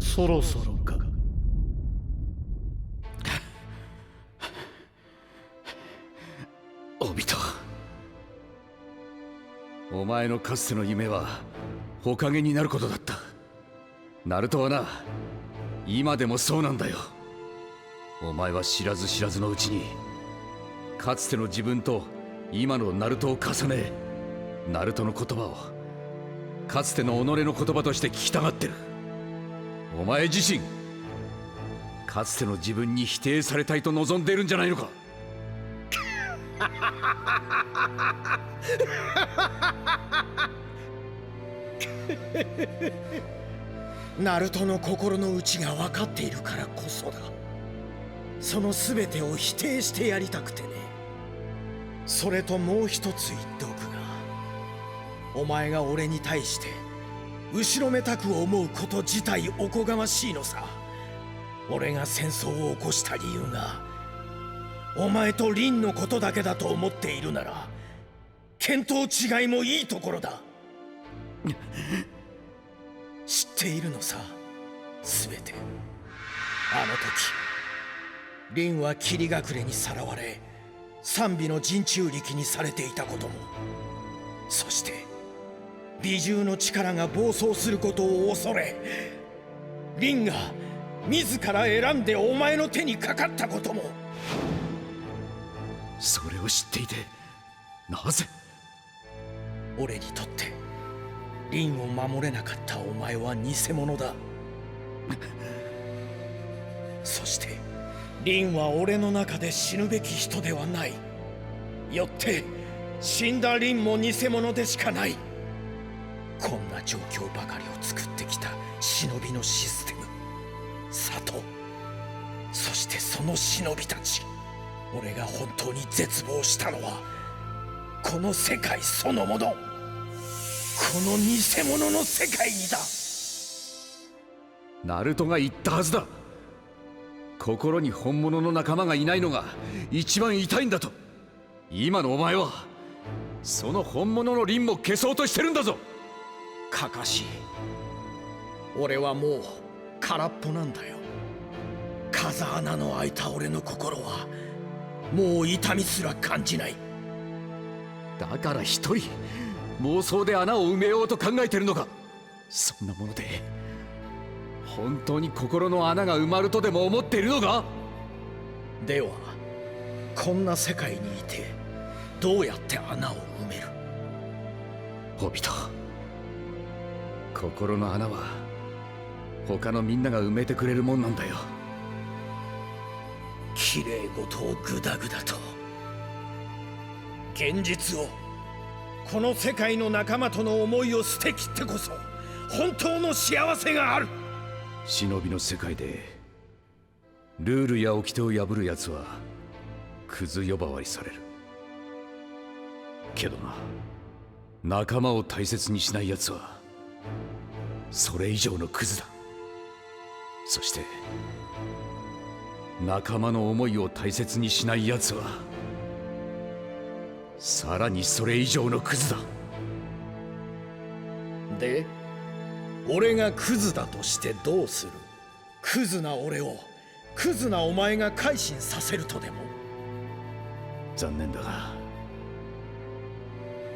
そろそろか。オビトお前のかつての夢は火影になることだった。ナルトはな。今でもそうなんだよ。お前は知らず知らずのうちにかつての自分と今のナルトを重ねナルトの言葉をかつての己の言葉として聞きたがってる。お前自身かつての自分に否定されたいと望んでいるんじゃないのか。ナルトの心の内が分かっているからこそだその全てを否定してやりたくてね。それともう一つ言っておくがお前が俺に対して後ろめたく思うこと自体おこがましいのさ。俺が戦争を起こした理由がお前とリンのことだけだと思っているなら見当違いもいいところだ。知っているのさ全て。あの時。リンは霧隠れにさらわれ賛美の陣中力にされていたことも。そして美獣の力が暴走することを恐れリンが自ら選んでお前の手にかかったことも。それを知っていてなぜ？俺にとってリンを守れなかったお前は偽物だ。そしてリンは俺の中で死ぬべき人ではない。よって死んだリンも偽物でしかない。こんな状況ばかりを作ってきた忍びのシステム。里。そしてその忍びたち。俺が本当に絶望したのはこの世界そのもの。この偽物の世界にだ。ナルトが言ったはずだ。心に本物の仲間がいないのが一番痛いんだと。今のお前はその本物の凛も消そうとしてるんだぞ。かかし俺はもう空っぽなんだよ。風穴の開いた俺の心はもう痛みすら感じない。だから一人妄想で穴を埋めようと考えてるのか。そんなもので本当に心の穴が埋まるとでも思っているのか？ではこんな世界にいてどうやって穴を埋める？ホビト心の穴は他のみんなが埋めてくれるもんなんだよ。綺麗事をグダグダと現実をこの世界の仲間との思いを捨てきってこそ本当の幸せがある忍びの世界でルールや掟を破る奴はクズ呼ばわりされる。けどな仲間を大切にしない奴はそれ以上のクズだ。そして仲間の思いを大切にしない奴はさらにそれ以上のクズだ。で俺がクズだとしてどうする？クズな俺をクズなお前が改心させるとでも？残念だが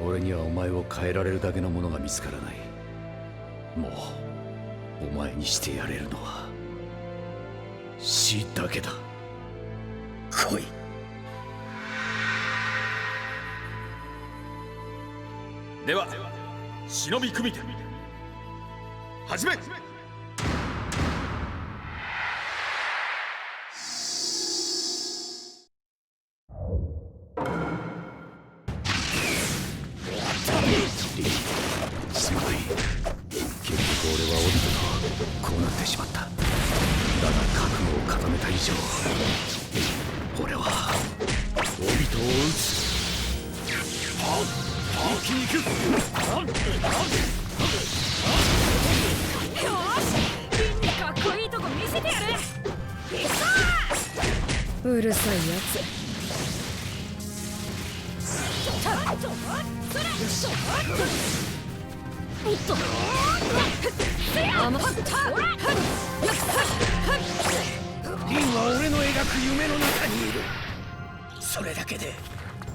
俺にはお前を変えられるだけのものが見つからない。もうお前にしてやれるのは死だけだ。来い。では忍び組手始め。すごい。結局俺はオビトとこうなってしまった。だが覚悟を固めた以上俺はオビトを撃つ一気に行くうるさいやつおっと甘っリンは俺の描く夢の中にいるそれだけで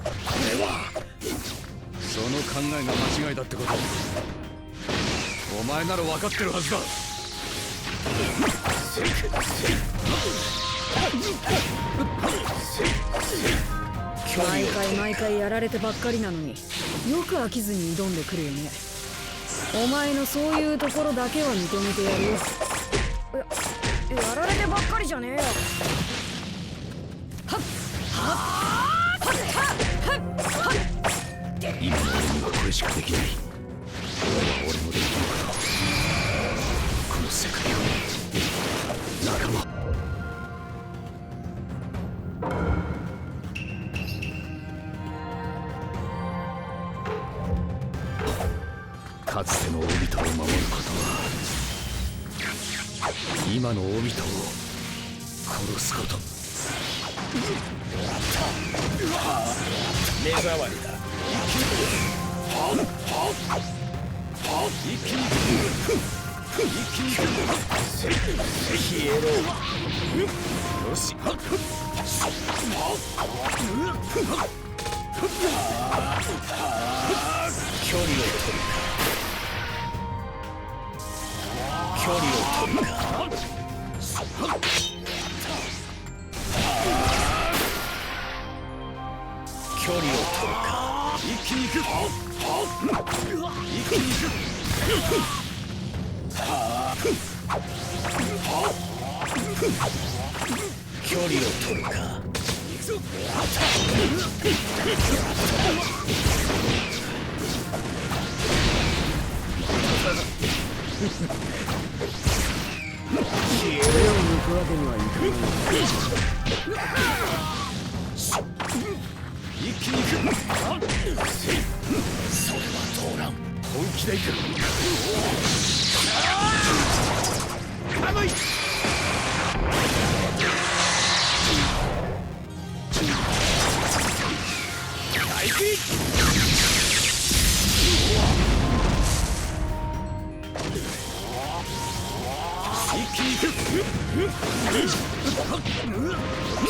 俺はその考えが間違いだってことお前なら分かってるはずだ毎回毎回やられてばっかりなのによく飽きずに挑んでくるよね。お前のそういうところだけは認めてやるよ。ややられてばっかりじゃねえよ。はっはっはっはっはっ今の俺にはこれしかできない。俺は俺のできることこの世界を。今のオビトを殺すこと。目障りだ。消えろよし距離を取るか距離を取るか距離を取るか一気に行く一気に行くはあ距離を取るか一気に行くそれは通らん本気で行く甘い大気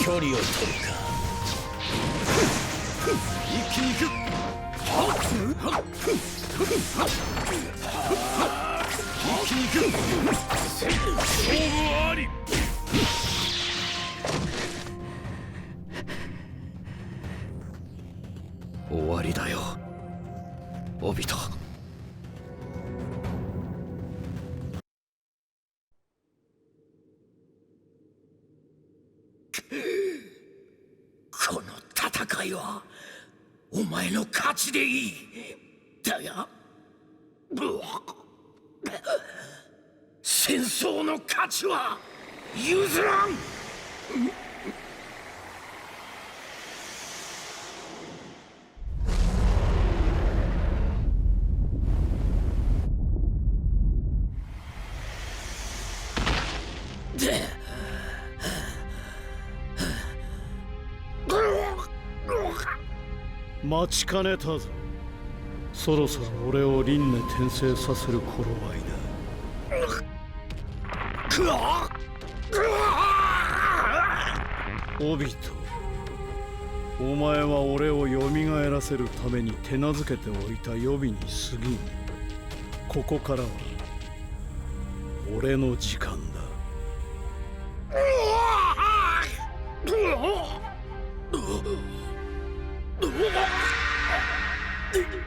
距離を取るか一気に行く一気に行く勝負あり終わりだよ。オビト。お前の勝ちでいい。だが戦争の価値は譲らん。待ちかねたぞ。そろそろ俺を輪廻転生させる頃合いだ。くわオビトお前は俺を蘇らせるために手なずけておいた予備に過ぎん。ここからは俺の時間だ。こ の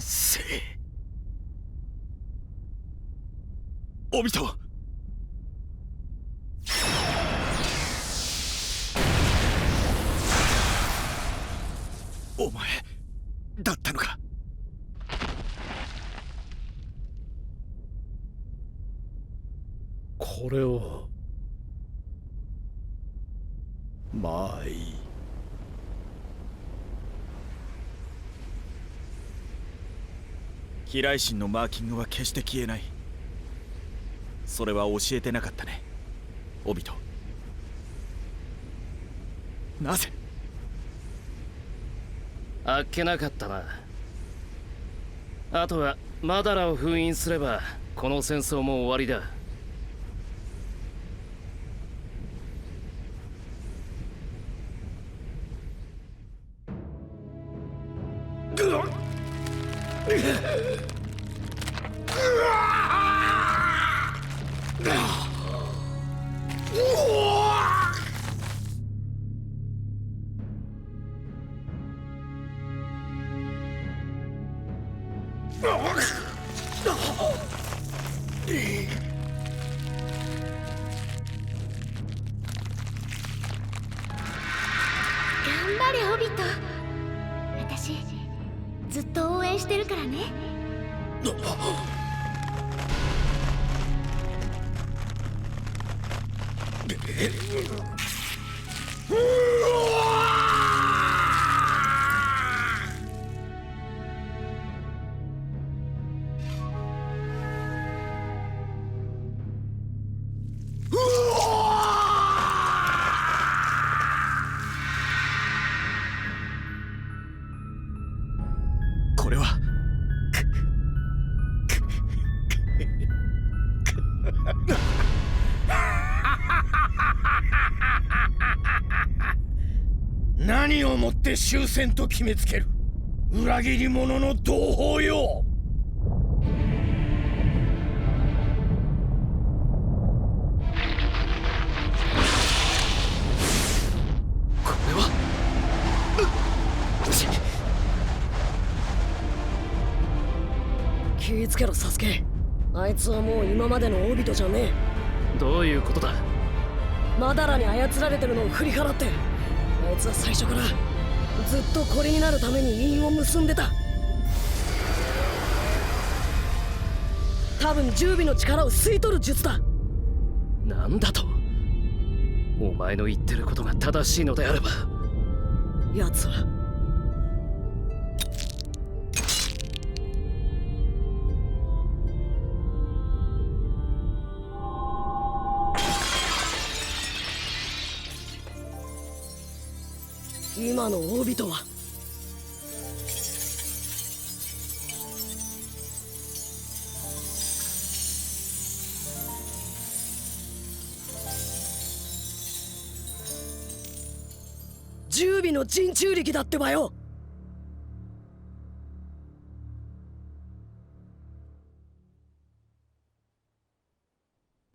生。おびとお前だったのか。これをまあいい飛来神のマーキングは決して消えない。それは教えてなかったね。オビト。なぜ？あっけなかったな。あとはマダラを封印すればこの戦争も終わりだ。私ずっと応援してるからね。これは。何をもって終戦と決めつける。裏切り者の同胞よ。気ぃつけろサスケ。あいつはもう今までのオビトじゃねどういうことだ？えマダラに操られてるのを振り払って。あいつは最初からずっとこれになるために因を結んでた。多分十尾の力を吸い取る術だ。なんだと？お前の言ってることが正しいのであれば。奴は今のオビトは。十尾の陣中力だってばよ。